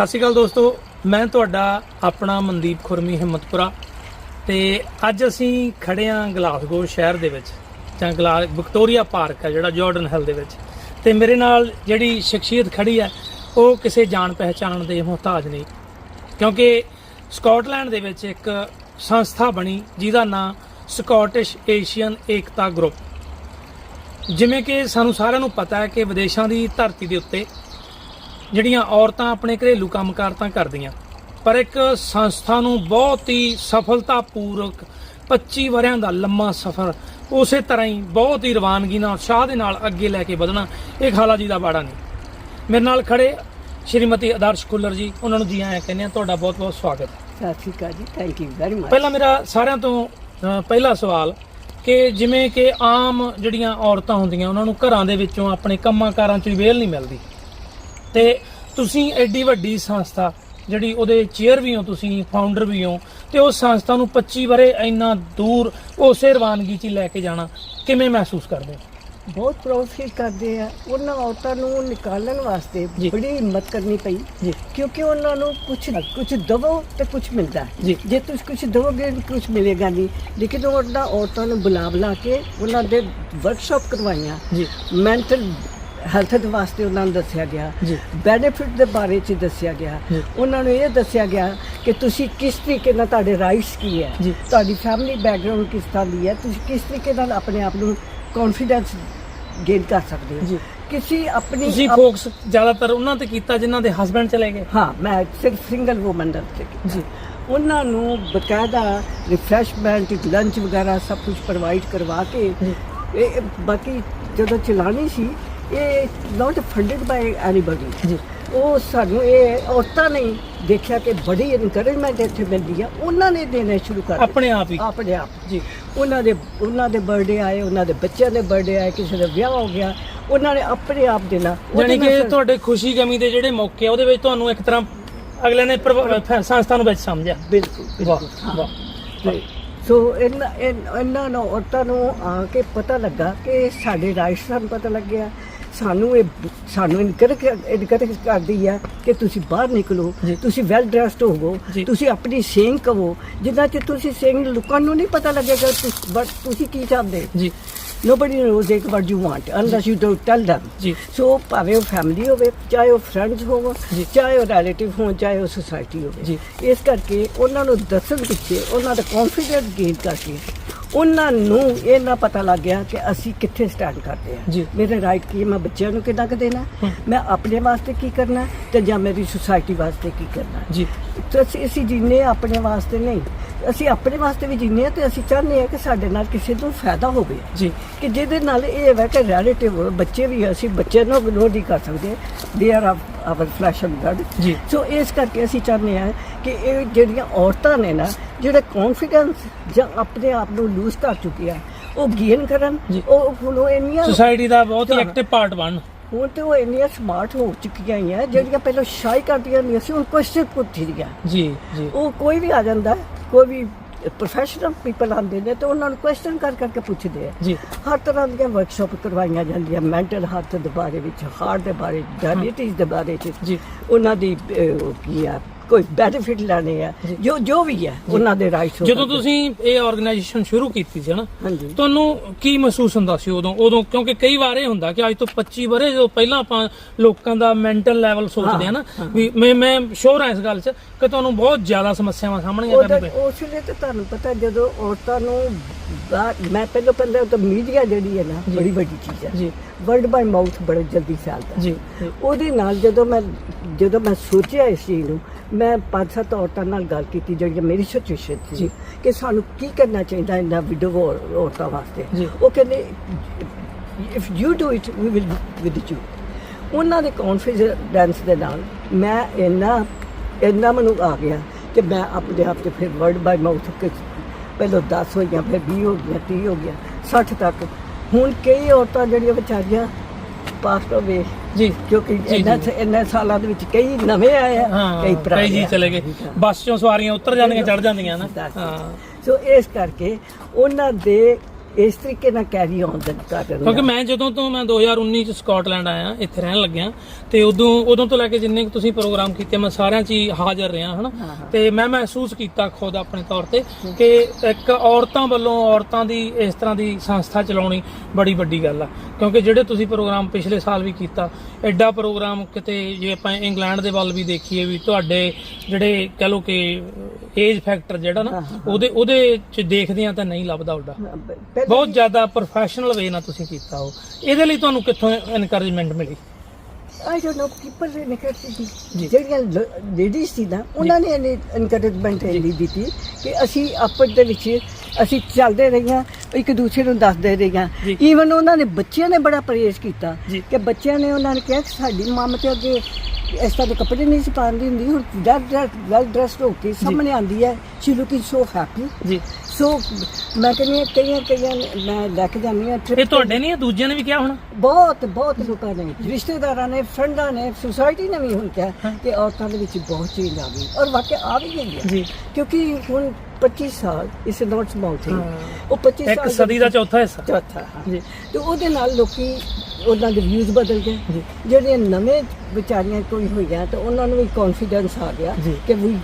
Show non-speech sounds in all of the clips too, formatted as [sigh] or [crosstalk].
ਸਤਿ ਸ਼੍ਰੀ ਅਕਾਲ ਦੋਸਤੋ, ਮੈਂ ਤੁਹਾਡਾ ਆਪਣਾ ਮਨਦੀਪ ਖੁਰਮੀ ਹਿੰਮਤਪੁਰਾ ਤੇ ਅੱਜ ਅਸੀਂ ਖੜੇ ਆਂ ਗਲਾਸਗੋ ਸ਼ਹਿਰ ਦੇ ਵਿੱਚ, ਜਾਂ ਗਲਾ ਵਿਕਟੋਰੀਆ ਪਾਰਕ ਹੈ ਜਿਹੜਾ ਜਾਰਡਨ ਹਿੱਲ ਦੇ ਵਿੱਚ। ਤੇ ਮੇਰੇ ਨਾਲ ਜਿਹੜੀ ਸ਼ਖਸੀਅਤ ਖੜੀ ਹੈ, ਉਹ ਕਿਸੇ ਜਾਣ ਪਹਿਚਾਣ ਦੇ ਮੁਹਤਾਜ ਨਹੀਂ, ਕਿਉਂਕਿ ਸਕਾਟਲੈਂਡ ਦੇ ਵਿੱਚ ਇੱਕ ਸੰਸਥਾ ਬਣੀ, ਜਿਹਦਾ ਨਾਮ ਸਕਾਟਿਸ਼ ਏਸ਼ੀਅਨ ਏਕਤਾ ਗਰੁੱਪ। ਜਿਵੇਂ ਕਿ ਸਾਨੂੰ ਸਾਰਿਆਂ ਨੂੰ ਪਤਾ ਹੈ ਕਿ ਵਿਦੇਸ਼ਾਂ ਦੀ ਧਰਤੀ ਦੇ ਉੱਤੇ ਜਿਹੜੀਆਂ ਔਰਤਾਂ ਆਪਣੇ ਘਰੇਲੂ ਕੰਮਕਾਰ ਤਾਂ ਕਰਦੀਆਂ ਪਰ ਇੱਕ ਸੰਸਥਾ ਨੂੰ ਬਹੁਤ ਹੀ ਸਫਲਤਾਪੂਰਕ 25 ਵਰਿਆਂ ਦਾ ਲੰਮਾ ਸਫ਼ਰ ਉਸੇ ਤਰ੍ਹਾਂ ਹੀ ਬਹੁਤ ਹੀ ਰਵਾਨਗੀ ਨਾਲ ਉਤਸ਼ਾਹ ਦੇ ਨਾਲ ਅੱਗੇ ਲੈ ਕੇ ਵਧਣਾ ਇਹ ਖਾਲਾ ਜੀ ਦਾ ਬਾੜਾ ਨਹੀਂ। ਮੇਰੇ ਨਾਲ ਖੜੇ ਸ਼੍ਰੀਮਤੀ ਆਦਰਸ਼ ਖੁੱਲਰ ਜੀ ਉਹਨਾਂ ਨੂੰ ਜੀ ਆਇਆਂ ਕਹਿੰਦੇ ਆ ਤੁਹਾਡਾ ਬਹੁਤ ਬਹੁਤ ਸਵਾਗਤ। ਸਤਿ ਸ਼੍ਰੀ ਅਕਾਲ ਜੀ ਥੈਂਕ ਯੂ ਵੈਰੀ ਮਚ ਪਹਿਲਾਂ ਮੇਰਾ ਸਾਰਿਆਂ ਤੋਂ ਪਹਿਲਾ ਸਵਾਲ ਕਿ ਜਿਵੇਂ ਕਿ ਆਮ ਜਿਹੜੀਆਂ ਔਰਤਾਂ ਹੁੰਦੀਆਂ ਉਹਨਾਂ ਨੂੰ ਘਰਾਂ ਦੇ ਵਿੱਚੋਂ ਆਪਣੇ ਕੰਮਾਂ ਕਾਰਾਂ 'ਚ ਵੇਲ ਨਹੀਂ ਮਿਲਦੀ। ਤੇ ਤੁਸੀਂ ਐਡੀ ਵੱਡੀ ਸੰਸਥਾ ਜਿਹੜੀ ਉਹਦੇ ਚੇਅਰ ਵੀ ਹੋ ਤੁਸੀਂ ਫਾਊਂਡਰ ਵੀ ਹੋ ਤੇ ਉਸ ਸੰਸਥਾ ਨੂੰ 25 ਬਰੇ ਇੰਨਾ ਦੂਰ ਉਸੇ ਰਵਾਨਗੀ 'ਚ ਲੈ ਕੇ ਜਾਣਾ ਕਿਵੇਂ ਮਹਿਸੂਸ ਕਰਦੇ ਹੋ? ਬਹੁਤ ਪ੍ਰਾਊਡ ਫੀਲ ਕਰਦੇ ਆ। ਉਹਨਾਂ ਔਰਤਾਂ ਨੂੰ ਨਿਕਾਲਣ ਵਾਸਤੇ। ਬੜੀ ਹਿੰਮਤ ਕਰਨੀ ਪਈ ਜੀ। ਕਿਉਂਕਿ ਉਹਨਾਂ ਨੂੰ ਕੁਝ ਕੁਝ ਦਵੋ ਤੇ ਕੁਝ ਮਿਲਦਾ। ਜੇ। ਤੁਸੀਂ ਕੁਝ ਦਵੋਗੇ ਕੁਝ ਮਿਲੇਗਾ ਨਹੀਂ। ਲੇਕਿਨ ਉਹਨਾਂ ਔਰਤਾਂ ਨੂੰ ਬੁਲਾ ਬੁਲਾ ਕੇ ਉਹਨਾਂ ਦੇ ਵਰਕਸ਼ਾਪ ਕਰਵਾਈਆਂ। ਜੀ। ਮੈਂਟਲ ਹੈਲਥ ਦੇ ਵਾਸਤੇ ਉਹਨਾਂ ਨੂੰ ਦੱਸਿਆ ਗਿਆ। ਜੀ। ਬੈਨੀਫਿਟ ਦੇ ਬਾਰੇ ਚ ਦੱਸਿਆ ਗਿਆ। ਜੀ। ਉਹਨਾਂ ਨੂੰ ਇਹ ਦੱਸਿਆ ਗਿਆ ਕਿ ਤੁਸੀਂ ਕਿਸ ਤਰੀਕੇ ਨਾਲ ਤੁਹਾਡੇ ਰਾਈਟਸ ਕੀ ਹੈ? ਜੀ। ਤੁਹਾਡੀ ਫੈਮਿਲੀ ਬੈਕਗ੍ਰਾਉਂਡ ਕਿਸ ਤਰ੍ਹਾਂ ਦੀ ਹੈ? ਤੁਸੀਂ ਕਿਸ ਤਰੀਕੇ ਨਾਲ ਆਪਣੇ ਆਪ ਨੂੰ ਕੌਨਫੀਡੈਂਸ ਗੇਨ ਕਰ ਸਕਦੇ ਹੋ? ਜੀ। ਕਿਸੇ ਆਪਣੀ ਆਪ- ਫੋਕਸ ਜ਼ਿਆਦਾਤਰ ਉਹਨਾਂ ਤੇ ਕੀਤਾ ਜਿਨ੍ਹਾਂ ਦੇ ਹਸਬੰਡ ਚਲੇ ਗਏ। ਹਾਂ ਮੈਂ ਸਿਰਫ ਸਿੰਗਲ ਵੂਮਨ ਦਾ ਜੀ। ਉਹਨਾਂ ਨੂੰ ਬਕਾਇਦਾ ਰਿਫਰੈਸ਼ਮੈਂਟ ਲੰਚ ਵਗੈਰਾ ਸਭ ਕੁਝ ਪ੍ਰੋਵਾਈਡ ਕਰਵਾ ਕੇ ਜੀ। ਇਹ ਬਾਕੀ ਜਦੋਂ ਚਲਾਣੀ ਸੀ ਇਹ ਨਾਟ ਫੰਡਡ ਬਾਈ ਐਨੀਬਾਡੀ ਜੀ। ਉਹ ਸਾਨੂੰ ਇਹ ਔਰਤਾਂ ਨੇ ਦੇਖਿਆ ਕਿ ਬੜੀ ਇਨਕਰੇਜਮੈਂਟ ਇੱਥੇ ਮਿਲਦੀ ਆ। ਉਹਨਾਂ ਨੇ ਦੇਣੇ ਸ਼ੁਰੂ ਕਰ। ਆਪਣੇ ਆਪ ਹੀ। ਆਪਣੇ ਆਪ। ਜੀ। ਉਹਨਾਂ ਦੇ ਉਹਨਾਂ ਦੇ ਬਰਥਡੇ ਆਏ ਉਹਨਾਂ ਦੇ ਬੱਚਿਆਂ ਦੇ ਬਰਥਡੇ ਆਏ ਕਿਸੇ ਦਾ ਵਿਆਹ ਹੋ ਗਿਆ। ਉਹਨਾਂ ਨੇ ਆਪਣੇ ਆਪ ਦੇਣਾ। ਯਾਨੀ ਕਿ ਤੁਹਾਡੇ ਖੁਸ਼ੀ ਗਮੀ ਦੇ ਜਿਹੜੇ ਮੌਕੇ ਆ ਉਹਦੇ ਵਿੱਚ ਤੁਹਾਨੂੰ ਇੱਕ ਤਰ੍ਹਾਂ ਅਗਲੇ ਨੇ ਸੰਸਥਾ ਨੂੰ ਵਿੱਚ ਸਮਝਿਆ। ਬਿਲਕੁਲ ਵਾਹ। ਵਾਹ। ਸੋ ਇਹਨਾਂ ਇਹਨਾਂ ਨੂੰ ਔਰਤਾਂ ਨੂੰ ਆ ਕੇ ਪਤਾ ਲੱਗਾ ਕਿ ਸਾਡੇ ਰਾਈਟਸ ਸਾਨੂੰ ਪਤਾ ਲੱਗਿਆ। ਸਾਨੂੰ ਇਹ ਸਾਨੂੰ ਇਨਕਰੇਜ ਇਨਕਰੇਜ ਕਰਦੀ ਹੈ ਕਿ ਤੁਸੀਂ ਬਾਹਰ ਨਿਕਲੋ। ਤੁਸੀਂ ਵੈਲ ਡਰੈਸਡ ਹੋਵੋ। ਤੁਸੀਂ ਆਪਣੀ ਸੇਇੰਗ ਕਹੋ ਜਿੱਦਾਂ ਕਿ ਤੁਸੀਂ ਸੇਇੰਗ ਲੋਕਾਂ ਨੂੰ ਨਹੀਂ ਪਤਾ ਲੱਗੇਗਾ ਤੁਸੀਂ ਕੀ ਚਾਹੁੰਦੇ ਜੀ nobody knows it what you want unless you don't tell them ਜੀ ਸੋ ਭਾਵੇਂ ਉਹ ਫੈਮਿਲੀ ਹੋਵੇ ਚਾਹੇ ਉਹ ਫਰੈਂਡਸ ਹੋਵੋ। ਚਾਹੇ ਉਹ ਰਿਲੇਟਿਵ ਹੋਣ ਚਾਹੇ ਉਹ ਸੁਸਾਇਟੀ ਹੋਵੇ ਜੀ। ਇਸ ਕਰਕੇ ਉਹਨਾਂ ਨੂੰ ਦੱਸਣ ਪਿੱਛੇ ਉਹਨਾਂ ਦਾ ਕੌਨਫੀਡੈਂਸ ਗੇਨ ਕਰਕੇ ਉਹਨਾਂ ਨੂੰ ਇਹ ਨਾ ਪਤਾ ਲੱਗ ਗਿਆ ਕਿ ਅਸੀਂ ਕਿੱਥੇ ਸਟੈਂਡ ਕਰਦੇ। ਆ ਮੇਰੇ ਰਾਈਟ ਕੀ ਹੈ, ਮੈਂ ਬੱਚਿਆਂ ਨੂੰ ਕਿੱਦਾਂ ਕੁ ਦੇਣਾ। ਮੈਂ ਆਪਣੇ ਵਾਸਤੇ ਕੀ ਕਰਨਾ ਤੇ ਜਾਂ ਮੇਰੀ ਸੁਸਾਇਟੀ ਵਾਸਤੇ ਕੀ ਕਰਨਾ ਜੀ। ਤੇ ਅਸੀਂ ਜੀਨੇ ਆਪਣੇ ਵਾਸਤੇ ਨਹੀਂ ਅਸੀਂ ਆਪਣੇ ਵਾਸਤੇ ਵੀ ਜੀਨੇ ਆ ਤੇ ਅਸੀਂ ਚਾਹੁੰਦੇ ਆ ਕਿ ਸਾਡੇ ਨਾਲ ਕਿਸੇ ਨੂੰ ਫਾਇਦਾ ਹੋਵੇ। ਜੀ। ਕਿ ਜਿਹਦੇ ਨਾਲ ਇਹ ਹੈ ਕਿ ਰਿਲੇਟਿਵ ਬੱਚੇ ਵੀ ਆ, ਅਸੀਂ ਬੱਚੇ ਨੂੰ ਇਗਨੋਰ ਨਹੀਂ ਕਰ ਸਕਦੇ। They are our flesh and blood ਜੀ। ਸੋ ਇਸ ਕਰਕੇ ਅਸੀਂ ਚਾਹੁੰਦੇ ਹਾਂ ਕਿ ਇਹ ਜਿਹੜੀਆਂ ਔਰਤਾਂ ਨੇ ਨਾ ਜਿਹੜੇ ਕੌਨਫੀਡੈਂਸ ਜਾਂ ਆਪਣੇ ਆਪ ਨੂੰ ਲੂਜ਼ ਕਰ ਚੁੱਕੀਆਂ ਉਹ ਗੇਨ ਕਰਨ। ਉਹ ਹੁਣ ਉਹ ਇੰਨੀਆਂ ਸੁਸਾਇਟੀ ਦਾ ਬਹੁਤ ਹੀ। ਐਕਟਿਵ ਪਾਰਟ ਬਣ। ਹੁਣ ਤੇ ਉਹ ਇੰਨੀਆਂ ਸਮਾਰਟ ਹੋ ਚੁੱਕੀਆਂ ਆ ਜਿਹੜੀਆਂ ਪਹਿਲਾਂ ਸ਼ਾਈ ਕਰਦੀਆਂ ਨਹੀਂ ਸੀ ਹੁਣ ਕੁਐਸਚਨ ਪੁੱਛਦੀਆਂ ਜੀ ਜੀ। ਉਹ ਕੋਈ ਵੀ ਆ ਜਾਂਦਾ ਕੋਈ ਵੀ ਪ੍ਰੋਫੈਸ਼ਨਲ ਪੀਪਲ ਆਉਂਦੇ ਨੇ ਤੇ ਉਹਨਾਂ ਨੂੰ ਕੁਐਸਚਨ ਕਰ ਕਰਕੇ ਪੁੱਛਦੇ ਆ। ਜੀ। ਹਰ ਤਰ੍ਹਾਂ ਦੀਆਂ ਵਰਕਸ਼ਾਪ ਕਰਵਾਈਆਂ ਜਾਂਦੀਆਂ ਮੈਂਟਲ ਹੈਲਥ ਦੇ ਬਾਰੇ ਵਿੱਚ ਹਾਰਟ ਦੇ ਬਾਰੇ ਡਾਇਬੀਟੀਜ਼ ਦੇ ਬਾਰੇ ਜੀ। ਉਹਨਾਂ ਦੀ ਕੀ ਆ ਕੋਈ ਬੈਨੀਫਿਟ ਲੈਣੇ ਆ। ਜੀ। ਜੋ ਵੀ ਹੈ ਉਹਨਾਂ ਦੇ ਰਾਈਟਸ ਜਦੋਂ ਤੁਸੀਂ ਇਹ ਆਰਗੇਨਾਈਜੇਸ਼ਨ ਸ਼ੁਰੂ ਕੀਤੀ ਸੀ ਹਨਾ ਹਾਂਜੀ। ਤੁਹਾਨੂੰ ਕੀ ਮਹਿਸੂਸ ਹੁੰਦਾ ਸੀ ਉਦੋਂ? ਉਦੋਂ ਕਿਉਂਕਿ ਕਈ ਵਾਰ ਇਹ ਹੁੰਦਾ ਕਿ ਅੱਜ ਤੋਂ 25 ਬਰੇ ਜਦੋਂ ਪਹਿਲਾਂ ਆਪਾਂ ਲੋਕਾਂ ਦਾ ਮੈਂਟਲ ਲੈਵਲ ਸੋਚਦੇ ਆ ਨਾ ਵੀ ਮੈਂ ਮੈਂ ਸ਼ੋਰ ਹਾਂ ਇਸ ਗੱਲ 'ਚ ਕਿ ਤੁਹਾਨੂੰ ਬਹੁਤ ਜ਼ਿਆਦਾ ਸਮੱਸਿਆਵਾਂ ਸਾਹਮਣੇ ਉਹਦਾ ਕਰਨੀ ਪਈ ਉਸ ਵੇਲੇ ਤੇ ਤੁਹਾਨੂੰ ਪਤਾ ਜਦੋਂ ਔਰਤਾਂ ਨੂੰ ਮੈਂ ਪਹਿਲਾਂ ਪਹਿਲਾਂ ਤਾਂ ਮੀਡੀਆ ਜਿਹੜੀ ਹੈ ਨਾ। ਬੜੀ ਵੱਡੀ ਚੀਜ਼ ਹੈ ਜੀ ਵਰਡ ਬਾਈ ਮਾਊਥ ਬੜੇ ਜਲਦੀ ਫੈਲਦਾ ਜੀ ਉਹਦੇ ਨਾਲ ਜਦੋਂ ਮੈਂ ਜਦੋਂ ਮੈਂ ਸੋਚਿਆ ਇਸ ਚੀਜ਼ ਨੂੰ ਮੈਂ ਪੰਜ ਸੱਤ ਔਰਤਾਂ ਨਾਲ ਗੱਲ ਕੀਤੀ ਜਿਹੜੀਆਂ ਮੇਰੀ ਸਿਚੁਏਸ਼ਨ ਸੀ। ਕਿ ਸਾਨੂੰ ਕੀ ਕਰਨਾ ਚਾਹੀਦਾ ਇਹਨਾਂ ਵਿਡੋ ਔਰਤਾਂ ਵਾਸਤੇ। ਉਹ ਕਹਿੰਦੇ if you do it we will with you ਉਹਨਾਂ ਦੇ ਕੌਨਫੀਡੈਂਸ ਦੇ ਨਾਲ ਮੈਂ ਇੰਨਾ ਇੰਨਾ ਮੈਨੂੰ ਆ ਗਿਆ ਕਿ ਮੈਂ ਆਪਣੇ ਆਪ ਤੇ ਫਿਰ ਵਰਡ ਬਾਈ ਮਾਊਥ ਪਹਿਲਾਂ 10 ਹੋਈਆਂ ਫਿਰ 20 ਹੋ ਗਈਆਂ 30 ਹੋ ਗਿਆ 60 ਤੱਕ। ਹੁਣ ਕਈ ਔਰਤਾਂ ਜਿਹੜੀਆਂ ਵਿਚਾਰੀਆਂ ਪਾਸਟ ਹੋ ਗਏ। ਜੀ। ਕਿਉਂਕਿ ਜੀ। ਇੰਨੇ ਸਾਲਾਂ ਦੇ ਵਿੱਚ ਕਈ ਨਵੇਂ ਆਏ ਆ ਕਈ ਪੁਰਾਣੇ ਕਈ ਜੀ। ਚਲੇ ਗਏ। ਬੱਸ ਚੋਂ ਸਵਾਰੀਆਂ ਉਤਰ ਜਾਂਦੀਆਂ ਚੜ ਜਾਂਦੀਆਂ ਨਾ। ਹਾਂ। ਸੋ ਇਸ ਕਰਕੇ ਉਹਨਾਂ ਦੇ ਇਸ ਤਰੀਕੇ ਨਾਲ ਕੈਰੀ ਆਨ ਕਰ ਰਹੇ ਕਿਉਂਕਿ। ਮੈਂ ਜਦੋਂ ਤੋਂ ਮੈਂ 2019 ਚ ਸਕਾਟਲੈਂਡ ਆਇਆ ਇੱਥੇ ਰਹਿਣ ਲੱਗਿਆ ਤੇ ਉਦੋਂ ਉਦੋਂ ਤੋਂ ਲੈ ਕੇ ਜਿੰਨੇ ਕੁ ਤੁਸੀਂ ਪ੍ਰੋਗਰਾਮ ਕੀਤੇ ਮੈਂ ਸਾਰਿਆਂ 'ਚ ਹੀ ਹਾਜ਼ਰ ਰਿਹਾ ਹਨਾ। ਤੇ ਮੈਂ ਮਹਿਸੂਸ ਕੀਤਾ ਖੁਦ ਆਪਣੇ ਤੌਰ ਤੇ ਕਿ ਇੱਕ ਔਰਤਾਂ ਵੱਲੋਂ ਔਰਤਾਂ ਦੀ ਇਸ ਤਰ੍ਹਾਂ ਦੀ ਸੰਸਥਾ ਚਲਾਉਣੀ ਬੜੀ ਵੱਡੀ ਗੱਲ ਆ ਕਿਉਂਕਿ ਜਿਹੜੇ ਤੁਸੀਂ ਪ੍ਰੋਗਰਾਮ ਪਿਛਲੇ ਸਾਲ ਵੀ ਕੀਤਾ ਐਡਾ ਪ੍ਰੋਗਰਾਮ ਕਿਤੇ ਜੇ ਆਪਾਂ ਇੰਗਲੈਂਡ ਦੇ ਵੱਲ ਵੀ ਦੇਖੀਏ ਵੀ ਤੁਹਾਡੇ ਜਿਹੜੇ ਕਹ ਲੋ ਕਿ ਏਜ ਫੈਕਟਰ ਜਿਹੜਾ ਨਾ। ਉਹਦੇ ਉਹਦੇ ਚ ਦੇਖਦੇ ਆ ਤਾਂ ਨਹੀਂ ਲੱਭਦਾ ਪਹਿਲਾਂ ਬਹੁਤ ਜ਼ਿਆਦਾ ਪ੍ਰੋਫੈਸ਼ਨਲ ਵੇ ਨਾਲ ਤੁਸੀਂ ਕੀਤਾ ਉਹ। ਇਹਦੇ ਲਈ ਤੁਹਾਨੂੰ ਕਿੱਥੋਂ ਐਨਕਰੇਜਮੈਂਟ ਮਿਲੀ? ਆਈ ਡੋਨਟ ਨੋ ਪੀਪਲ ਨੇ ਕਰਤੀ ਜੀ। ਜਿਹੜੀਆਂ ਲੇਡੀਜ਼ ਸੀ ਨਾ ਉਹਨਾਂ ਨੇ ਐਨਕਰੇਜਮੈਂਟ ਇੰਨੀ ਦਿੱਤੀ ਕਿ ਅਸੀਂ ਆਪਸ ਦੇ ਵਿੱਚ ਅਸੀਂ ਚੱਲਦੇ ਰਹੀਆਂ ਇੱਕ ਦੂਸਰੇ ਨੂੰ ਦੱਸਦੇ ਰਹੀਆਂ। ਈਵਨ ਉਹਨਾਂ ਨੇ ਬੱਚਿਆਂ ਨੇ ਬੜਾ ਪ੍ਰੇਜ਼ ਕੀਤਾ। ਕਿ ਬੱਚਿਆਂ ਨੇ ਉਹਨਾਂ ਨੇ ਕਿਹਾ ਕਿ ਸਾਡੀ ਮਾਂ ਤੇ ਅੱਗੇ ਇਸ ਤਰ੍ਹਾਂ ਦੇ ਕੱਪੜੇ ਨਹੀਂ ਸੀ ਪਾਉਂਦੀ ਹੁੰਦੀ ਹੁਣ ਵੈਲ ਵੈਲ ਡਰੈਸਡ ਹੋ ਕੇ ਸਾਹਮਣੇ ਆਂਦੀ ਹੈ ਸ਼ੀ ਲੁਕਿੰਗ ਸੋ ਹੈਪੀ ਜੀ ਸੋ ਮੈਂ ਕਹਿੰਦੀ ਹਾਂ ਕਈਆਂ ਕਈਆਂ ਮੈਂ ਲੈ ਕੇ ਜਾਂਦੀ ਹਾਂ ਇਹ ਤੁਹਾਡੇ ਨਹੀਂ ਇਹ ਦੂਜਿਆਂ ਨੇ ਵੀ ਕਿਹਾ ਹੋਣਾ ਬਹੁਤ ਬਹੁਤ ਲੋਕਾਂ ਨੇ ਰਿਸ਼ਤੇਦਾਰਾਂ ਨੇ ਫਰੈਂਡਾਂ ਨੇ ਸੁਸਾਇਟੀ ਨੇ ਵੀ ਹੁਣ ਕਿਹਾ। ਕਿ ਔਰਤਾਂ ਦੇ ਵਿੱਚ ਬਹੁਤ ਚੇਂਜ ਆ ਗਈ ਔਰ ਵਾਕਿਆ ਆ ਵੀ ਗਈ ਹੈ ਜੀ ਕਿਉਂਕਿ ਹੁਣ 25 ਸਾਲ ਇਸ ਨਾਟ ਸਮਾਲ ਥਿੰਗ। ਉਹ 25 ਇੱਕ ਸਾਲ ਸਦੀ ਦਾ ਚੌਥਾ ਹਿੱਸਾ ਚੌਥਾ ਹਾਂ। ਜੀ ਤੇ ਉਹਦੇ ਨਾਲ ਲੋਕੀ ਉਹਨਾਂ ਦੇ ਵਿਊਜ਼ ਬਦਲ ਗਏ ਜੀ। ਜਿਹੜੇ ਨਵੇਂ ਵਿਚਾਰੀਆਂ ਕੋਈ ਹੋਈਆਂ ਤਾਂ ਉਹਨਾਂ ਨੂੰ ਵੀ ਕੌਨਫੀਡੈਂਸ ਆ ਗਿਆ ਜੀ। ਕਿ ਵੀ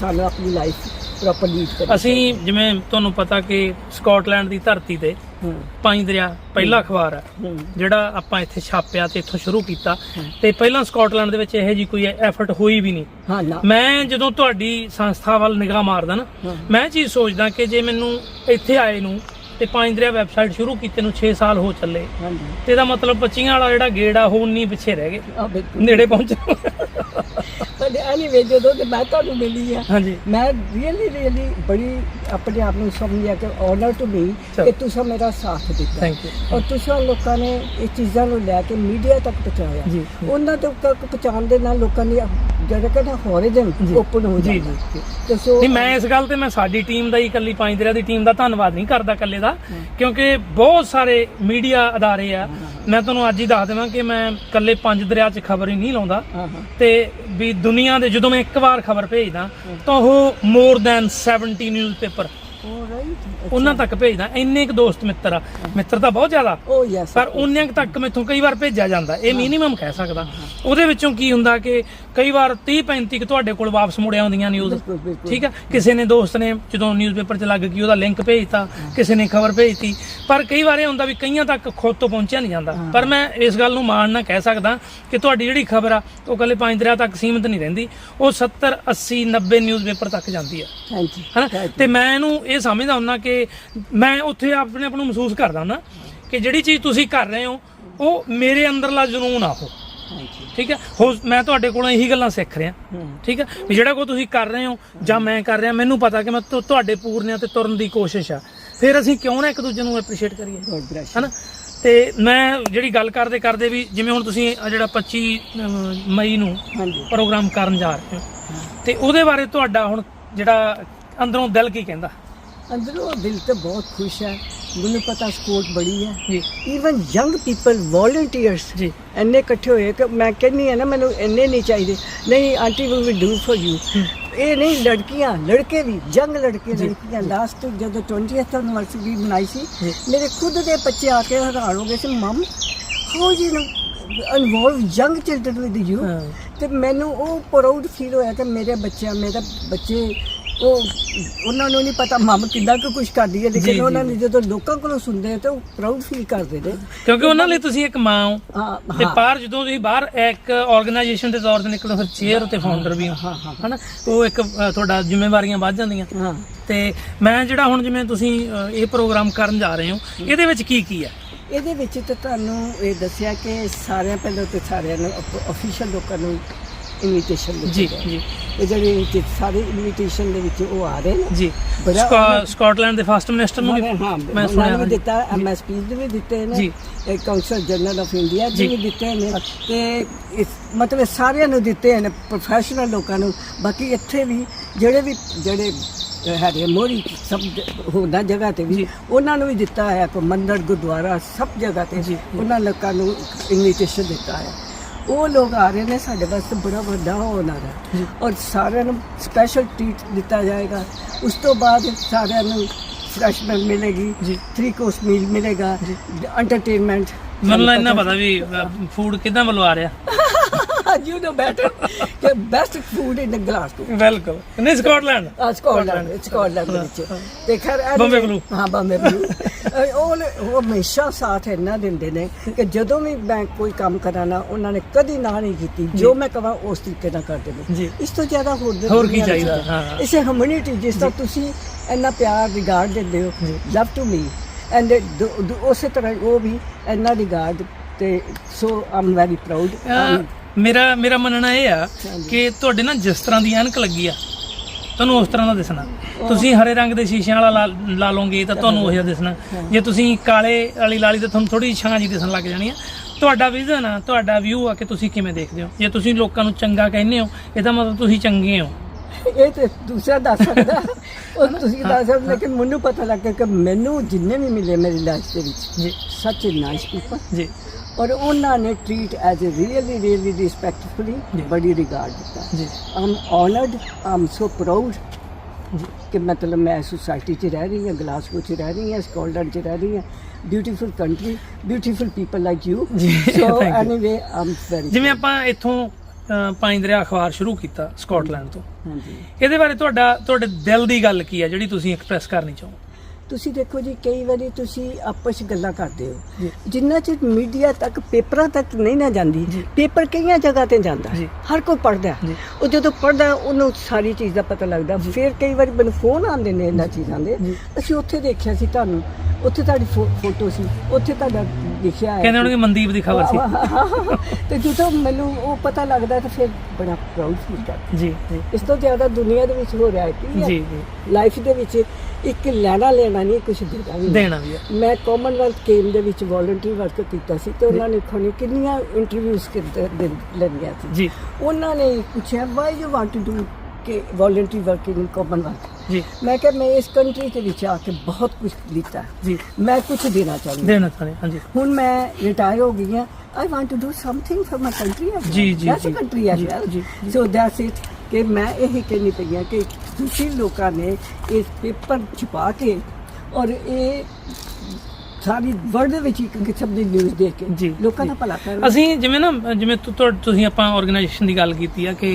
ਸਾਨੂੰ ਆਪਣੀ ਲਾਈਫ ਪ੍ਰੋਪਰ ਲੀਡ ਕਰਨੀ ਅਸੀਂ ਜਿਵੇਂ। ਤੁਹਾਨੂੰ ਪਤਾ ਕਿ ਸਕਾਟਲੈਂਡ ਦੀ ਧਰਤੀ ਤੇ ਹੂੰ। ਪੰਜ ਦਰਿਆ ਪਹਿਲਾ ਅਖਬਾਰ ਹੈ ਹੂੰ। ਜਿਹੜਾ ਆਪਾਂ ਇੱਥੇ ਛਾਪਿਆ ਤੇ ਇੱਥੋਂ ਸ਼ੁਰੂ ਕੀਤਾ ਤੇ ਪਹਿਲਾਂ ਸਕਾਟਲੈਂਡ ਦੇ ਵਿੱਚ ਇਹੋ ਜੀ ਕੋਈ ਐਫਰਟ ਹੋਈ ਵੀ ਨਹੀਂ। ਹਾਂ ਨਾ। ਮੈਂ ਜਦੋਂ ਤੁਹਾਡੀ ਸੰਸਥਾ ਵੱਲ ਨਿਗਾਹ ਮਾਰਦਾ ਨਾ ਹਾਂ। ਮੈਂ ਇਹ ਚੀਜ਼ ਸੋਚਦਾ ਕਿ ਜੇ ਮੈਨੂੰ ਇੱਥੇ ਆਏ ਨੂੰ ਤੇ ਪੰਜ ਦਰਿਆ ਵੈਬਸਾਈਟ ਸ਼ੁਰੂ ਕੀਤੇ ਨੂੰ 6 ਸਾਲ ਹੋ ਚੱਲੇ ਹਾਂਜੀ। ਤੇ ਇਹਦਾ ਮਤਲਬ 25 ਵਾਲਾ ਜਿਹੜਾ ਗੇੜ ਆ ਹੁਣ ਨਹੀਂ ਪਿੱਛੇ ਰਹਿ ਗਏ। ਆ ਬਿਲਕੁਲ। ਨੇੜੇ ਪਹੁੰਚੇ anyway ਜਦੋਂ ਤੇ ਮੈਂ ਤੁਹਾਨੂੰ ਮਿਲੀ ਆ। ਹਾਂਜੀ। ਮੈਂ ਰੀਅਲੀ ਰੀਅਲੀ ਬੜੀ ਆਪਣੇ ਆਪ ਨੂੰ ਸਮਝਿਆ ਕਿ ਆਨਰ ਟੂ ਚਲੋ। ਕਿ ਤੁਸੀਂ ਮੇਰਾ ਸਾਥ ਦਿੱਤਾ। ਥੈਂਕ ਯੂ ਔਰ ਤੁਸੀਂ ਲੋਕਾਂ ਨੇ ਇਹ ਚੀਜ਼ਾਂ ਨੂੰ ਲੈ ਕੇ ਮੀਡੀਆ ਤੱਕ ਪਹੁੰਚਾਇਆ। ਉਹਨਾਂ ਤੱਕ ਪਹੁੰਚਾਉਣ ਦੇ ਨਾਲ ਲੋਕਾਂ ਦੀ ਜਿਹੜਾ ਕਹਿੰਦਾ ਹੋਰਿਜ਼ਨ। ਓਪਨ ਹੋ ਜੀ, ਜਾਂਦਾ ਜੀ। ਤੇ ਸੋ ਨਹੀਂ ਮੈਂ ਇਸ ਗੱਲ ਤੇ ਮੈਂ ਸਾਡੀ ਟੀਮ ਦਾ ਹੀ ਇਕੱਲੀ ਪੰਜ ਦਰਿਆ ਦੀ ਟੀਮ ਦਾ ਧੰਨਵਾਦ ਨਹੀਂ ਕਰਦਾ ਇਕੱਲੇ ਦਾ ਕਿਉਂਕਿ ਬਹੁਤ ਸਾਰੇ ਮੀਡੀਆ ਅਦਾਰੇ ਆ। ਮੈਂ ਤੁਹਾਨੂੰ ਅੱਜ ਹੀ ਦੱਸ ਦੇਵਾਂ ਕਿ ਮੈਂ ਇਕੱਲੇ ਪੰਜ ਦਰਿਆ 'ਚ ਖਬਰ ਹੀ ਨਹੀਂ ਲਾਉਂਦਾ। ਹਾਂ ਹਾਂ। ਤੇ ਵੀ ਦੁਨੀਆ ਦੇ ਜਦੋਂ ਮੈਂ ਇੱਕ ਵਾਰ ਖਬਰ ਭੇਜਦਾ ਤਾਂ ਉਹ ਮੋਰ ਦੈਨ 70 ਨਿਊਜ਼ਪੇਪਰ ਉਹਨਾਂ ਤੱਕ ਭੇਜਦਾ ਇੰਨੇ ਕੁ ਦੋਸਤ ਮਿੱਤਰ ਆ। ਮਿੱਤਰ ਤਾਂ ਬਹੁਤ ਜ਼ਿਆਦਾ। ਯੈਸ ਪਰ ਉਹਨਿਆਂ ਕੁ ਤੱਕ ਮੈਥੋਂ ਕਈ ਵਾਰ ਭੇਜਿਆ ਜਾਂਦਾ। ਇਹ ਮਿਨੀਮਮ ਕਹਿ ਸਕਦਾ। ਉਹਦੇ ਵਿੱਚੋਂ ਕੀ ਹੁੰਦਾ ਕਿ ਕਈ ਵਾਰ 30 35 ਕੁ ਤੁਹਾਡੇ ਕੋਲ ਵਾਪਸ ਮੁੜ ਆਉਂਦੀਆਂ ਨਿਊਜ਼ ਠੀਕ ਆ? ਕਿਸੇ ਨੇ ਦੋਸਤ ਨੇ ਜਦੋਂ ਨਿਊਜ਼ਪੇਪਰ 'ਚ ਲੱਗ ਗਈ ਉਹਦਾ ਲਿੰਕ ਭੇਜਤਾ ਕਿਸੇ ਨੇ ਖਬਰ ਭੇਜਤੀ। ਪਰ ਕਈ ਵਾਰ ਇਹ ਹੁੰਦਾ ਵੀ ਕਈਆਂ ਤੱਕ ਖੁਦ ਤੋਂ ਪਹੁੰਚਿਆ ਨਹੀਂ ਜਾਂਦਾ। ਪਰ ਮੈਂ ਇਸ ਗੱਲ ਨੂੰ ਮਾਣ ਨਾਲ ਕਹਿ ਸਕਦਾ ਕਿ ਤੁਹਾਡੀ ਜਿਹੜੀ ਖਬਰ ਆ ਉਹ ਕੱਲੇ ਪੰਜ ਦਰਿਆ ਤੱਕ ਸੀਮਿਤ ਨਹੀਂ ਰਹਿੰਦੀ। ਉਹ 70 80 90 ਨਿਊਜ਼ਪੇਪਰ ਤੱਕ ਜਾਂਦੀ ਆ। ਯੂ ਹਨਾ? ਤੇ ਮੈਂ ਇਹਨੂੰ ਇਹ ਸਮਝਦਾ ਹੁੰਦਾ ਕਿ ਮੈਂ ਉੱਥੇ ਆਪਣੇ ਆਪ ਨੂੰ ਮਹਿਸੂਸ ਕਰਦਾ ਹੁੰਦਾ ਕਿ ਜਿਹੜੀ ਚੀਜ਼ ਤੁਸੀਂ ਕਰ ਰਹੇ ਹੋ ਉਹ ਮੇਰੇ ਅੰਦਰਲਾ ਜਨੂਨ ਆ ਉਹ। ਠੀਕ ਹੈ? ਹੋ ਮੈਂ ਤੁਹਾਡੇ ਕੋਲੋਂ ਇਹੀ ਗੱਲਾਂ ਸਿੱਖ ਰਿਹਾ। ਠੀਕ ਹੈ? ਵੀ ਜਿਹੜਾ ਕੋ ਤੁਸੀਂ ਕਰ ਰਹੇ ਹੋ ਜਾਂ ਮੈਂ ਕਰ ਰਿਹਾ ਮੈਨੂੰ ਪਤਾ ਕਿ ਮੈਂ ਤੁਹਾਡੇ ਪੂਰਨਿਆਂ ਤੇ ਤੁਰਨ ਦੀ ਕੋਸ਼ਿਸ਼ ਆ। ਫਿਰ ਅਸੀਂ ਕਿਉਂ ਨਾ ਇੱਕ ਦੂਜੇ ਨੂੰ ਐਪਰੀਸ਼ੀਏਟ ਕਰੀਏ? ਹਨਾ? ਤੇ ਮੈਂ ਜਿਹੜੀ ਗੱਲ ਕਰਦੇ ਕਰਦੇ ਵੀ ਜਿਵੇਂ ਹੁਣ ਤੁਸੀਂ ਜਿਹੜਾ 25 ਅਮ, ਮਈ ਨੂੰ ਪ੍ਰੋਗਰਾਮ ਕਰਨ ਜਾ ਰਹੇ ਹੋ। ਤੇ ਉਹਦੇ ਬਾਰੇ ਤੁਹਾਡਾ ਹੁਣ ਜਿਹੜਾ ਅੰਦਰੋਂ ਦਿਲ ਕੀ ਕਹਿੰਦਾ? ਅੰਦਰੋਂ ਦਿਲ ਤੇ ਬਹੁਤ ਖੁਸ਼ ਹੈ। ਮੈਨੂੰ ਪਤਾ ਸਪੋਰਟ ਬੜੀ ਹੈ। ਜੀ। ਈਵਨ ਯੰਗ ਪੀਪਲ ਵੋਲੰਟੀਅਰਸ ਜੀ। ਇੰਨੇ ਇਕੱਠੇ ਹੋਏ ਕਿ ਮੈਂ ਕਹਿੰਨੀ ਆ ਨਾ ਮੈਨੂੰ ਇੰਨੇ ਨਹੀਂ ਚਾਹੀਦੇ। ਨਹੀਂ aunty we will do for you ਇਹ ਨਹੀਂ ਲੜਕੀਆਂ ਲੜਕੇ ਵੀ ਯੰਗ ਲੜਕੇ ਲੜਕੀਆਂ। ਲਾਸਟ ਜਦੋਂ 20th ਐਨਵਰਸਰੀ ਮਨਾਈ ਸੀ। ਮੇਰੇ ਖੁਦ ਦੇ ਬੱਚੇ ਆ ਕੇ ਹੈਰਾਨ ਹੋ ਗਏ ਸੀ mum how you know involve young children with you ਤੇ ਮੈਨੂੰ ਉਹ ਪ੍ਰਾਊਡ ਫੀਲ ਹੋਇਆ ਕਿ ਮੇਰੇ ਬੱਚਿਆਂ ਮੇਰੇ ਬੱਚੇ ਉਹ ਉਹਨਾਂ ਨੂੰ ਨਹੀਂ ਪਤਾ ਮਮ ਕਿੰਨਾ ਕੁ ਕੁਝ ਕਰਦੀ ਹੈ ਲੇਕਿਨ ਉਹਨਾਂ ਨੇ। ਜਦੋਂ ਲੋਕਾਂ ਕੋਲੋਂ ਸੁਣਦੇ ਆ ਤਾਂ ਉਹ ਪ੍ਰਾਊਡ ਫੀਲ ਕਰਦੇ ਨੇ। ਕਿਉਂਕਿ ਉਹਨਾਂ ਲਈ ਤੁਸੀਂ ਇੱਕ ਮਾਂ ਹੋ। ਹਾਂ ਤੇ ਬਾਹਰ ਜਦੋਂ ਤੁਸੀਂ ਬਾਹਰ ਇੱਕ ਆਰਗੇਨਾਈਜੇਸ਼ਨ ਦੇ ਤੌਰ ਤੇ ਨਿਕਲੋ ਫਿਰ ਚੇਅਰ ਤੇ ਫਾਊਂਡਰ ਵੀ ਹੋ। ਹਨਾ? ਉਹ ਇੱਕ ਤੁਹਾਡਾ ਜ਼ਿੰਮੇਵਾਰੀਆਂ ਵੱਧ ਜਾਂਦੀਆਂ। ਹਾਂ। ਤੇ ਮੈਂ ਜਿਹੜਾ ਹੁਣ ਜਿਵੇਂ ਤੁਸੀਂ ਇਹ ਪ੍ਰੋਗਰਾਮ ਕਰਨ ਜਾ ਰਹੇ ਹੋ ਇਹਦੇ ਵਿੱਚ ਕੀ ਕੀ ਹੈ? ਇਹਦੇ ਵਿੱਚ ਤਾਂ ਤੁਹਾਨੂੰ ਇਹ ਦੱਸਿਆ ਕਿ ਸਾਰਿਆਂ ਪਹਿਲਾਂ ਤੇ ਸਾਰਿਆਂ ਨੂੰ ਅਫੀਸ਼ੀਅਲ ਲੋਕਾਂ ਨੂੰ ਇਨਵੀਟੇਸ਼ਨ ਜੀ। ਜੀ ਇਹ ਜਿਹੜੇ ਵਿੱਚ ਸਾਰੇ ਇਨਵੀਟੇਸ਼ਨ ਦੇ ਵਿੱਚ ਉਹ ਆ ਰਹੇ ਨੇ ਜੀ ਸਕਾਟਲੈਂਡ ਦੇ ਫਸਟ ਮਿਨਿਸਟਰ ਨੂੰ ਮੈਂ ਸੁਣਿਆ ਵੀ। ਦਿੱਤਾ ਐਮਐਸਪੀ ਦੇ ਵੀ ਦਿੱਤੇ ਨੇ ਜੀ। ਇਹ ਕਾਉਂਸਲ ਜਨਰਲ ਆਫ ਇੰਡੀਆ ਜੀ। ਵੀ ਦਿੱਤੇ ਨੇ ਤੇ ਇਸ ਮਤਲਬ ਸਾਰਿਆਂ ਨੂੰ ਦਿੱਤੇ ਨੇ ਪ੍ਰੋਫੈਸ਼ਨਲ ਲੋਕਾਂ ਨੂੰ ਬਾਕੀ ਇੱਥੇ ਵੀ ਜਿਹੜੇ ਵੀ ਜਿਹੜੇ ਹੈਗੇ ਮੋਰੀ ਸਭ ਹੋਰਨਾਂ ਜਗ੍ਹਾ ਤੇ ਵੀ। ਉਹਨਾਂ ਨੂੰ ਵੀ ਦਿੱਤਾ ਹੈ ਕੋ ਮੰਦਰ ਗੁਰਦੁਆਰਾ ਸਭ ਜਗ੍ਹਾ ਤੇ। ਉਹਨਾਂ ਲੋਕਾਂ ਨੂੰ ਇਨਵੀਟੇਸ਼ਨ ਦਿੱਤਾ ਹੈ ਉਹ ਲੋਕ ਆ ਰਹੇ ਨੇ ਸਾਡੇ ਵਾਸਤੇ ਬੜਾ ਵੱਡਾ ਹੋਣਾ ਹੈ ਔਰ ਸਾਰਿਆਂ ਨੂੰ ਸਪੈਸ਼ਲ ਟ੍ਰੀਟ ਦਿੱਤਾ ਜਾਏਗਾ। ਉਸ ਤੋਂ ਬਾਅਦ ਸਾਰਿਆਂ ਨੂੰ ਰਿਫਰੈਸ਼ਮੈਂਟ ਮਿਲੇਗੀ ਜੀ। 3 ਕੋਰਸ ਮੀਲ ਮਿਲੇਗਾ ਐਂਟਰਟੇਨਮੈਂਟ ਮੈਨੂੰ ਇੰਨਾ ਪਤਾ ਵੀ ਫੂਡ ਕਿਦਾਂ ਵੱਲੋਂ ਆ ਰਿਹਾ। ਯੂ ਨੋ ਬੈਟਰ ਕਿ ਬੈਸਟ ਫੂਡ ਇਨ ਗਲਾਸਗੋ ਬਿਲਕੁਲ। ਨਹੀਂ ਸਕਾਟਲੈਂਡ ਆ ਸਕਾਟਲੈਂਡ ਸਕਾਟਲੈਂਡ ਵਿੱਚ। ਤੇ ਖੈਰ ਬੰਬੇ ਬਲੂ। ਹਾਂ ਬੰਬੇ ਬਲੂ ਅਹ ਉਹ ਉਹ ਹਮੇਸ਼ਾ ਸਾਥ ਇੰਨਾ ਦਿੰਦੇ ਨੇ ਕਿ ਜਦੋਂ ਵੀ ਮੈਂ ਕੋਈ ਕੰਮ ਕਰਾਣਾ ਉਹਨਾਂ ਨੇ ਕਦੀ ਨਾ ਨਹੀਂ ਕੀਤੀ ਜੋ ਮੈਂ ਕਹਾਂ ਉਸ ਤਰੀਕੇ ਨਾਲ ਕਰਦੇ ਜੀ। ਨੇ ਇਸ ਤੋਂ ਜ਼ਿਆਦਾ ਹੋਰ ਦ- ਹੋਰ ਕੀ ਦੁਨੀਆ ਵਿੱਚ ਚਾਹੀਦਾ? ਹੈ। ਹਾਂ। ਇਸੇ ਹਮਿਊਨਿਟੀ ਜਿਸ ਤਰ੍ਹਾਂ ਤੁਸੀਂ ਇੰਨਾ ਪਿਆਰ ਰਿਗਾਰਡ ਦਿੰਦੇ ਹੋ ਲਵ ਟੂ ਮੀ ਐਂਡ ਉਸੇ ਤਰ੍ਹਾਂ ਉਹ ਵੀ ਇੰਨਾ ਰਿਗਾਰਡ ਤੇ ਸੋ ਆਮ ਵੈਰੀ ਪ੍ਰਾਊਡ ਅਹ ਮੇਰਾ ਮੇਰਾ ਮੰਨਣਾ ਇਹ ਆ ਕਿ ਤੁਹਾਡੇ ਨਾਲ ਜਿਸ ਤਰ੍ਹਾਂ ਦੀ ਐਨਕ ਲੱਗੀ ਆ ਤੁਹਾਨੂੰ ਉਸ ਤਰ੍ਹਾਂ ਦਾ ਦਿਸਣਾ। ਤੁਸੀਂ ਹਰੇ ਰੰਗ ਦੇ ਸ਼ੀਸ਼ਿਆਂ ਵਾਲਾ ਲਾ- ਲਾ ਲਓਗੇ ਤਾਂ ਤੁਹਾਨੂੰ ਉਹ ਜਿਹਾ ਦਿਸਣਾ। ਜੇ ਤੁਸੀਂ ਕਾਲੇ ਵਾਲੀ ਲਾਲੀ ਤਾਂ ਤੁਹਾਨੂੰ ਥੋੜੀ ਛਾਂ ਜੀ ਦਿਸਣ ਲੱਗ ਜਾਣੀ ਆ। ਤੁਹਾਡਾ ਵਿਜ਼ਨ ਆ ਤੁਹਾਡਾ ਵਿਊ ਆ ਕਿ ਤੁਸੀਂ ਕਿਵੇਂ ਦੇਖਦੇ ਹੋ। ਜੇ ਤੁਸੀਂ ਲੋਕਾਂ ਨੂੰ ਚੰਗਾ ਕਹਿੰਦੇ ਹੋ ਇਹਦਾ ਮਤਲਬ ਤੁਸੀਂ ਚੰਗੇ ਹੋ। ਇਹ ਤੇ ਦੂਸਰਾ ਦੱਸ ਸਕਦਾ। ਉਹ ਤੁਸੀਂ ਦੱਸ ਸਕਦੇ ਲੇਕਿਨ ਮੈਨੂੰ ਪਤਾ ਲੱਗਾ ਕਿ ਮੈਨੂੰ ਜਿੰਨੇ ਵੀ ਮਿਲੇ ਮੇਰੀ ਲਾਈਫ ਦੇ ਵਿੱਚ ਜੀ। ਸੱਚ ਨਾਈਸ ਪੀਪਲ ਜੀ। ਔਰ ਉਹਨਾਂ ਨੇ treat as a really really respectfully. ਬੜੀ ਰਿਗਾਰਡ ਦਿੱਤਾ। ਜੀ। ਆਮ ਆਨਰਡ ਆਮ ਸੋ ਪ੍ਰਾਊਡ ਕਿ ਮਤਲਬ ਮੈਂ ਸੁਸਾਇਟੀ 'ਚ ਰਹਿ ਰਹੀ ਹਾਂ ਗਲਾਸਗੋ 'ਚ ਰਹਿ ਰਹੀ ਹਾਂ ਸਕਾਟਲੈਂਡ 'ਚ ਰਹਿ ਰਹੀ ਹਾਂ। Beautiful country beautiful people like you so. Anyway um very ਜਿਵੇਂ ਆਪਾਂ ਇੱਥੋਂ ਪੰਜ ਦਰਿਆ ਅਖਬਾਰ ਸ਼ੁਰੂ ਕੀਤਾ ਸਕਾਟਲੈਂਡ ਤੋਂ। ਹਾਂਜੀ। ਇਹਦੇ ਬਾਰੇ ਤੁਹਾਡਾ ਤੁਹਾਡੇ ਦਿਲ ਦੀ ਗੱਲ ਕੀ ਆ ਜਿਹੜੀ ਤੁਸੀਂ ਐਕਸਪ੍ਰੈਸ ਕਰਨੀ ਚਾਹੋ? ਤੁਸੀਂ ਦੇਖੋ ਜੀ ਕਈ ਵਾਰੀ ਤੁਸੀਂ ਆਪਸ 'ਚ ਗੱਲਾਂ ਕਰਦੇ। ਹੋ। ਜਿੰਨਾ ਚਿਰ ਮੀਡੀਆ ਤੱਕ ਪੇਪਰਾਂ ਤੱਕ ਨਹੀਂ ਨਾ ਜਾਂਦੀ। ਪੇਪਰ ਕਈਆਂ ਜਗ੍ਹਾ ਤੇ ਜਾਂਦਾ। ਹਰ ਕੋਈ ਪੜਦਾ। ਉਹ ਜਦੋਂ ਪੜਦਾ ਉਹਨੂੰ ਸਾਰੀ ਚੀਜ਼ ਦਾ ਪਤਾ ਲੱਗਦਾ। ਫਿਰ ਕਈ ਵਾਰੀ ਮੈਨੂੰ ਫੋਨ ਆਉਂਦੇ ਨੇ ਇਹਨਾਂ ਚੀਜ਼ਾਂ ਦੇ। ਅਸੀਂ ਉੱਥੇ ਦੇਖਿਆ ਸੀ ਤੁਹਾਨੂੰ। ਉੱਥੇ ਤੁਹਾਡੀ ਫੋਟੋ ਸੀ। ਉੱਥੇ ਤੁਹਾਡਾ ਲਿਖਿਆ ਹੈ ਕਹਿੰਦੇ ਹੋਣਗੇ ਮਨਦੀਪ ਦੀ ਖਬਰ ਸੀ। [laughs] ਤੇ ਜਦੋਂ ਮੈਨੂੰ ਉਹ ਪਤਾ ਲੱਗਦਾ ਤਾਂ ਫਿਰ ਬੜਾ ਪ੍ਰਾਊਡ ਫੀਲ ਕਰਦਾ ਜੀ। ਇਸ ਤੋਂ ਜ਼ਿਆਦਾ ਦੁਨੀਆ ਦੇ ਵਿੱਚ ਹੋ ਰਿਹਾ ਹੈ। ਕੀ ਜੀ ਜੀ। ਲਾਈਫ ਦੇ ਵਿੱਚ ਇੱਕ ਲੈਣਾ ਲੈਣਾ ਨਹੀਂ ਕੁਝ ਦੇਣਾ ਵੀ। ਦੇਣਾ ਵੀ ਮੈਂ ਕਾਮਨਵੈਲਥ ਗੇਮ ਦੇ ਵਿੱਚ ਵੋਲੰਟਰੀ ਵਰਕ ਕੀਤਾ ਸੀ ਤੇ ਉਹਨਾਂ ਨੇ ਖੋਣੀ ਕਿੰਨੀਆਂ ਇੰਟਰਵਿਊਜ਼ ਕਰਦੇ ਲੈਣੀਆਂ ਸੀ। ਜੀ। ਉਹਨਾਂ ਨੇ ਪੁੱਛਿਆ why you want to do ਕਿ ਵੋਲੰਟਰੀ ਵਰਕ ਇਨ ਕਾਮਨਵੈਲਥ ਜੀ। ਮੈਂ ਕਿਹਾ ਮੈਂ ਇਸ ਕੰਟਰੀ ਦੇ ਵਿੱਚ ਆ ਕੇ ਬਹੁਤ ਕੁਝ ਲਿੱਤਾ ਜੀ। ਮੈਂ ਕੁਝ ਦੇਣਾ ਚਾਹੁੰਦੀ। ਦੇਣਾ ਚਾਹੁੰਦੇ ਹਾਂਜੀ। ਹੁਣ ਮੈਂ ਰਿਟਾਇਰ ਹੋ ਗਈ ਹਾਂ। I want to do something for my country ਜੀ, ਜੀ, ਦੈਟਸ ਜੀ। ਕੰਟਰੀ ਐਜ਼ ਜੀ, ਵੈਲ ਜੀ, ਸੋ ਦੈਟਸ ਇਟ ਕਿ ਮੈਂ ਇਹ ਕਹਿਣੀ ਪਈ ਹਾਂ ਕਿ ਤੁਸੀਂ ਲੋਕਾਂ ਨੇ ਇਸ ਪੇਪਰ ਛੁਪਾ ਕੇ ਔਰ ਇਹ ਸਾਰੀ ਵਰਲਡ ਦੇ ਵਿੱਚ ਇੱਕ ਕਿਸਮ ਦੀ ਨਿਊਜ਼ ਦੇ ਕੇ ਲੋਕਾਂ। ਦਾ ਭਲਾ ਕਰਨਾ ਅਸੀਂ ਜਿਵੇਂ ਨਾ ਜਿਵੇਂ ਤੁਸੀਂ ਆਪਾਂ ਆਰਗੇਨਾਈਜੇਸ਼ਨ ਦੀ ਗੱਲ ਕੀਤੀ ਆ ਕਿ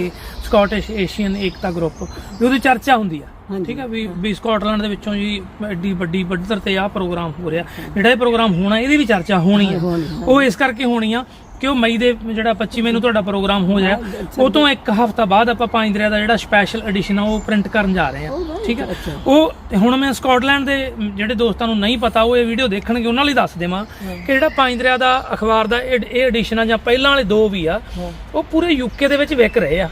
ਸਕਾਟਿਸ਼ ਏਸ਼ੀਅਨ ਏਕਤਾ ਗਰੁੱਪ ਉਹਦੀ ਚਰਚਾ ਹੁੰਦੀ ਆ। ਠੀਕ ਆ ਵੀ ਵੀ ਸਕਾਟਲੈਂਡ ਦੇ ਵਿੱਚੋਂ ਜੀ ਐਡੀ ਵੱਡੀ ਪੱਧਰ ਤੇ ਆਹ ਪ੍ਰੋਗਰਾਮ ਹੋ ਰਿਹਾ। ਜਿਹੜਾ ਇਹ ਪ੍ਰੋਗਰਾਮ ਹੋਣਾ ਇਹਦੀ ਵੀ ਚਰਚਾ ਹੋਣੀ ਆ ਹਾਂ। ਉਹ ਇਸ ਕਰਕੇ ਹੋਣੀ ਆ ਕਿ ਉਹ ਮਈ ਦੇ ਜਿਹੜਾ 25 ਨੂੰ ਤੁਹਾਡਾ ਪ੍ਰੋਗਰਾਮ ਹੋ ਜਾਏ ਉਹ ਤੋਂ ਇੱਕ ਹਫ਼ਤਾ ਬਾਅਦ ਆਪਾਂ ਪੰਜ ਦਰਿਆ ਦਾ ਜਿਹੜਾ ਸਪੈਸ਼ਲ ਐਡੀਸ਼ਨ ਆ ਉਹ ਪ੍ਰਿੰਟ ਕਰਨ ਜਾ ਰਹੇ ਆ. ਠੀਕ ਆ ਅੱਛਾ। ਉਹ ਹੁਣ ਮੈਂ ਸਕਾਟਲੈਂਡ ਦੇ ਜਿਹੜੇ ਦੋਸਤਾਂ ਨੂੰ ਨਹੀਂ ਪਤਾ ਉਹ ਇਹ ਵੀਡੀਓ ਦੇਖਣਗੇ ਉਹਨਾਂ ਲਈ ਦੱਸ ਦੇਵਾਂ ਕਿ ਜਿਹੜਾ ਪੰਜ ਦਰਿਆ ਦਾ ਅਖਬਾਰ ਦਾ ਇਹ ਐਡੀਸ਼ਨ ਆ ਜਾਂ ਪਹਿਲਾਂ ਵਾਲੇ ਦੋ ਵੀ ਆ ਉਹ ਪੂਰੇ ਯੂਕੇ ਦੇ ਵਿੱਚ ਵਿਕ ਰਹੇ ਆ।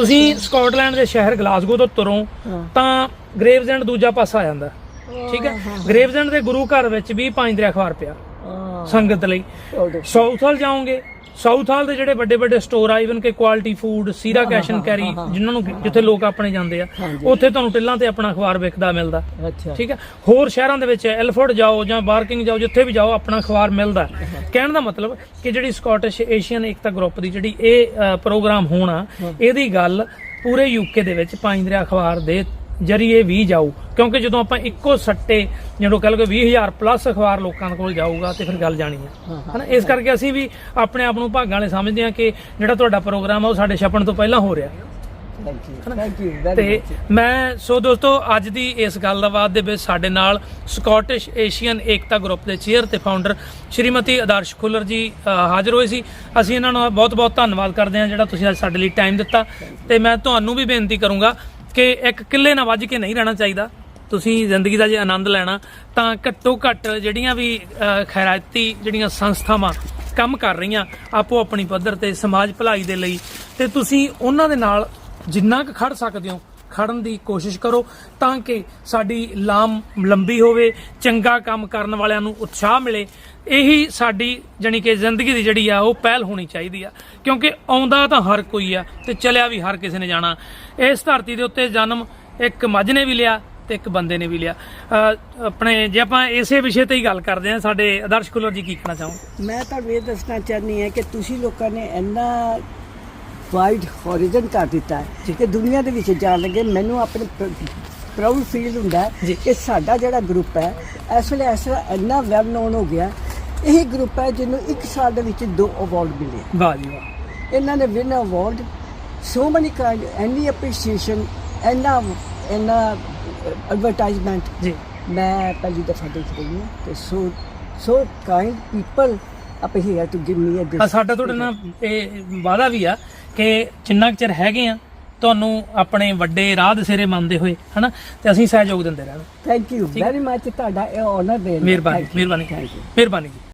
ਤੁਸੀਂ ਸਕਾਟਲੈਂਡ ਦੇ ਸ਼ਹਿਰ ਗਲਾਸਗੋ ਤੋਂ ਤੁਰੋ। ਤਾਂ ਗ੍ਰੇਵਜ਼ੈਂਡ ਦੂਜਾ ਪਾਸਾ ਆ ਜਾਂਦਾ। ਠੀਕ ਹੈ? ਗ੍ਰੇਵਜ਼ੈਂਡ ਦੇ ਗੁਰੂ ਘਰ ਵਿੱਚ ਵੀ ਪੰਜ ਦਰਿਆ ਅਖਬਾਰ ਪਿਆ ਸੰਗਤ ਲਈ। ਸਾਊਥ ਹਾਲ ਜਾਓਗੇ ਸਾਊਥ ਹਾਲ ਦੇ ਜਿਹੜੇ ਵੱਡੇ ਵੱਡੇ ਸਟੋਰ ਆ ਇਵਨ ਕਿ ਕੁਆਲਿਟੀ ਫੂਡ ਸੀਰਾ ਕੈਸ਼ ਐਂਡ ਕੈਰੀ ਜਿਨ੍ਹਾਂ ਨੂੰ ਜਿੱਥੇ ਲੋਕ ਆਪਣੇ ਜਾਂਦੇ ਆ। ਉੱਥੇ ਤੁਹਾਨੂੰ ਟਿੱਲਾਂ ਤੇ ਆਪਣਾ ਅਖਬਾਰ ਵਿਕਦਾ ਮਿਲਦਾ। ਅੱਛਾ। ਠੀਕ ਹੈ ਹੋਰ ਸ਼ਹਿਰਾਂ ਦੇ ਵਿੱਚ ਐਲਫੋਰਡ ਜਾਓ ਜਾਂ ਬਾਰਕਿੰਗ ਜਾਓ ਜਿੱਥੇ ਵੀ ਜਾਓ ਆਪਣਾ ਅਖਬਾਰ ਮਿਲਦਾ। ਕਹਿਣ ਦਾ ਮਤਲਬ ਕਿ ਜਿਹੜੀ ਸਕਾਟਿਸ਼ ਏਸ਼ੀਅਨ ਏਕਤਾ ਗਰੁੱਪ ਦੀ ਜਿਹੜੀ ਇਹ ਪ੍ਰੋਗਰਾਮ ਹੋਣਾ ਇਹਦੀ ਗੱਲ ਪੂਰੇ ਯੂਕੇ ਦੇ ਵਿੱਚ ਪੰਜ ਦਰਿਆ ਅਖਬਾਰ ਦੇ ਜਰੀਏ ਵੀ ਜਾਊ। ਕਿਉਂਕਿ ਜਦੋਂ ਆਪਾਂ ਇੱਕੋ ਸੱਟੇ ਜਦੋਂ ਕਹ ਲਓ 20000 ਪਲੱਸ ਅਖਬਾਰ ਲੋਕਾਂ ਕੋਲ ਜਾਊਗਾ ਤੇ ਫਿਰ ਗੱਲ ਜਾਣੀ ਹੈ ਹਨਾ ਇਸ ਕਰਕੇ ਅਸੀਂ ਵੀ ਆਪਣੇ ਆਪ ਨੂੰ ਭਾਗਾਂ ਵਾਲੇ ਸਮਝਦੇ ਹਾਂ ਕਿ ਜਿਹੜਾ ਤੁਹਾਡਾ ਪ੍ਰੋਗਰਾਮ ਆ ਉਹ ਸਾਡੇ ਛਪਣ ਤੋਂ ਪਹਿਲਾਂ ਹੋ ਰਿਹਾ। Thank you thank you very ਤੇ ਮੈਂ ਸੋ ਦੋਸਤੋ ਅੱਜ ਦੀ ਇਸ ਗੱਲਬਾਤ ਦੇ ਵਿੱਚ ਸਾਡੇ ਨਾਲ ਸਕਾਟਿਸ਼ ਏਸ਼ੀਅਨ ਏਕਤਾ ਗਰੁੱਪ ਦੇ ਚੇਅਰ ਤੇ ਫਾਊਂਡਰ ਸ਼੍ਰੀਮਤੀ ਆਦਰਸ਼ ਖੁੱਲਰ ਜੀ ਹਾਜ਼ਰ ਹੋਏ ਸੀ। ਅਸੀਂ ਇਹਨਾਂ ਨੂੰ ਬਹੁਤ-ਬਹੁਤ ਧੰਨਵਾਦ ਕਰਦੇ ਹਾਂ ਜਿਹੜਾ ਤੁਸੀਂ ਅੱਜ ਸਾਡੇ ਲਈ ਟਾਈਮ ਦਿੱਤਾ। ਤੇ ਮੈਂ ਤੁਹਾਨੂੰ ਵੀ ਬੇਨਤੀ ਕਰੂੰਗਾ ਕਿ ਇੱਕ ਕਿੱਲੇ ਨਾਲ ਵੱਜ ਕੇ ਨਹੀਂ ਰਹਿਣਾ ਚਾਹੀਦਾ। ਤੁਸੀਂ ਜ਼ਿੰਦਗੀ ਦਾ ਜੇ ਆਨੰਦ ਲੈਣਾ ਤਾਂ ਘੱਟੋ ਘੱਟ ਜਿਹੜੀਆਂ ਵੀ ਅ, ਖੈਰਾਤੀ ਜਿਹੜੀਆਂ ਸੰਸਥਾਵਾਂ ਕੰਮ ਕਰ ਰਹੀਆਂ ਆਪੋ ਆਪਣੀ ਪੱਧਰ ਤੇ ਸਮਾਜ ਭਲਾਈ ਦੇ ਲਈ ਤੇ ਤੁਸੀਂ ਉਹਨਾਂ ਦੇ ਨਾਲ ਜਿੰਨਾ ਕੁ ਖੜ ਸਕਦੇ ਹੋ ਖੜਨ ਦੀ ਕੋਸ਼ਿਸ਼ ਕਰੋ ਤਾਂ ਕਿ ਸਾਡੀ ਲਾਮ ਲੰਬੀ ਹੋਵੇ ਚੰਗਾ ਕੰਮ ਕਰਨ ਵਾਲਿਆਂ ਨੂੰ ਉਤਸ਼ਾਹ ਮਿਲੇ ਇਹੀ ਸਾਡੀ ਜਾਣੀ ਕਿ ਜ਼ਿੰਦਗੀ ਦੀ ਜਿਹੜੀ ਆ ਉਹ ਪਹਿਲ ਹੋਣੀ ਚਾਹੀਦੀ ਆ। ਕਿਉਂਕਿ ਆਉਂਦਾ ਤਾਂ ਹਰ ਕੋਈ ਆ ਤੇ ਚਲਿਆ ਵੀ ਹਰ ਕਿਸੇ ਨੇ ਜਾਣਾ। ਇਸ ਧਰਤੀ ਦੇ ਉੱਤੇ ਜਨਮ ਇੱਕ ਮੱਝ ਨੇ ਵੀ ਲਿਆ ਤੇ ਇੱਕ ਬੰਦੇ ਨੇ ਵੀ ਲਿਆ। ਆਪਣੇ ਜੇ ਆਪਾਂ ਇਸੇ ਵਿਸ਼ੇ ਤੇ ਹੀ ਗੱਲ ਕਰਦੇ ਹਾਂ ਸਾਡੇ ਆਦਰਸ਼ ਕੁਲਰ ਜੀ ਕੀ ਕਹਿਣਾ ਚਾਹੋ ਮੈਂ ਤੁਹਾਨੂੰ ਇਹ ਦੱਸਣਾ ਚਾਹਨੀ ਹਾਂ ਕਿ ਤੁਸੀਂ ਲੋਕਾਂ ਨੇ ਇੰਨਾ ਵਾਈਡ ਹੋਰੀਜ਼ਨ ਕਰ ਦਿੱਤਾ ਹੈ ਕਿ ਦੁਨੀਆ ਦੇ ਵਿੱਚ ਜਾਣ ਲੱਗੇ ਮੈਨੂੰ ਆਪਣੇ ਪ੍ਰਾਊਡ ਫੀਲ ਹੁੰਦਾ ਹੈ। ਕਿ ਸਾਡਾ ਜਿਹੜਾ ਗਰੁੱਪ ਹੈ ਇਸ ਵੇਲੇ ਇਸ ਤਰ੍ਹਾਂ ਇੰਨਾ ਵੈਲ ਨੋਨ ਹੋ ਗਿਆ ਇਹ ਗਰੁੱਪ ਹੈ ਜਿਹਨੂੰ ਇੱਕ ਸਾਲ ਦੇ ਵਿੱਚ ਦੋ ਅਵਾਰਡ ਮਿਲੇ। ਵਾਹ ਜੀ ਵਾਹ। ਇਹਨਾਂ ਨੇ win award so many kind any appreciation ਐਨਾ ਐਨਾ ਐਡਵਰਟਾਈਜ਼ਮੈਂਟ ਜੀ। ਮੈਂ ਪਹਿਲੀ ਦਫਾ ਦੇਖ ਰਹੀ ਹਾਂ ਤੇ so so kind people up here to give me a ਸਾਡਾ ਤੁਹਾਡੇ ਨਾਲ ਇਹ ਵਾਦਾ ਵੀ ਆ ਕਿ ਜਿੰਨਾ ਕੁ ਚਿਰ ਹੈਗੇ ਆ ਤੁਹਾਨੂੰ ਆਪਣੇ ਵੱਡੇ ਰਾਹ ਦੇ ਸਿਰੇ ਮੰਨਦੇ ਹੋਏ ਹਨਾ? ਤੇ ਅਸੀਂ ਸਹਿਯੋਗ ਦਿੰਦੇ ਰਹਿਣਾ। ਥੈਂਕ ਯੂ ਵੈਰੀ ਮਚ ਤੁਹਾਡਾ ਇਹ ਆਨਰ ਦੇ ਮਿਹਰਬਾਨੀ ਮਿਹਰਬਾਨੀ। ਮਿਹਰਬਾਨੀ ਜੀ।